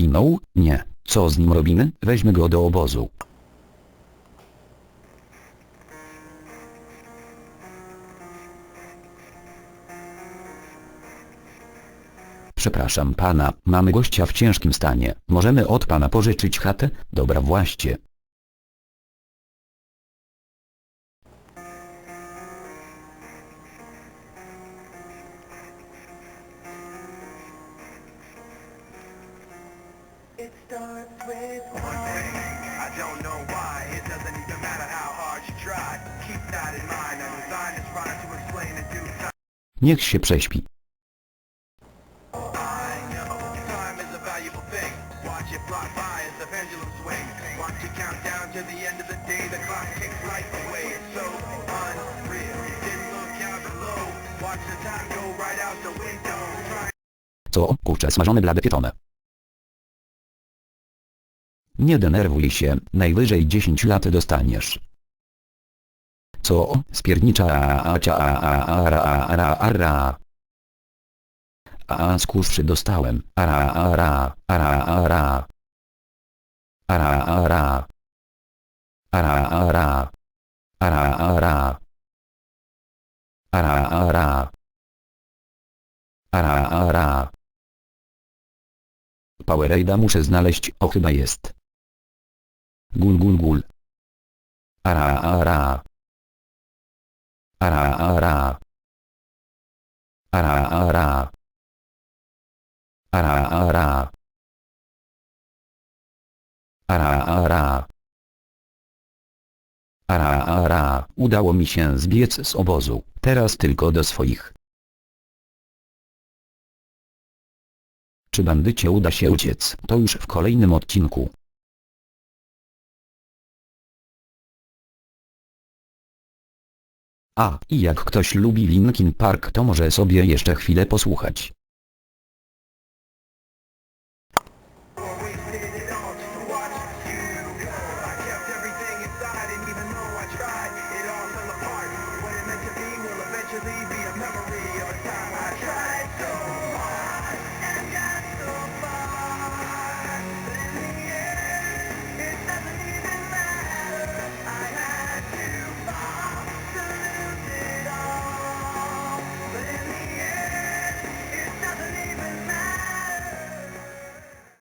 zginął? Nie. Co z nim robimy? Weźmy go do obozu. Przepraszam pana, mamy gościa w ciężkim stanie. Możemy od pana pożyczyć chatę? Dobra właśnie. It starts with one thing. I don't know why. It doesn't even matter how hard you try. Keep that in mind. I designed this to explain in due time. Niech się prześpi. I know time is a valuable thing. Watch it fly by as the pendulum swings. Watch it count down to the end of the day. The clock takes life away. It's so unreal. Didn't look out below. Watch the time go right out the window. Co? Kurczę smażone blade pieczone. Nie denerwuj się, najwyżej 10 lat dostaniesz. Co? Spiernicza a a cia a a a ra a ra a ra. A skuszy dostałem. A ra a ra a ra a ra. A ra a ra. A ra a ra. A a ra. A a ra. A a ra. Powerade'a muszę znaleźć, o chyba jest. Gul gul gul. Ara ara. Ara ara. Ara ara. Ara ara. Ara ara. Ara ara. Udało mi się zbiec z obozu, teraz tylko do swoich. Czy bandycie uda się uciec, to już w kolejnym odcinku. A, i jak ktoś lubi Linkin Park to może sobie jeszcze chwilę posłuchać.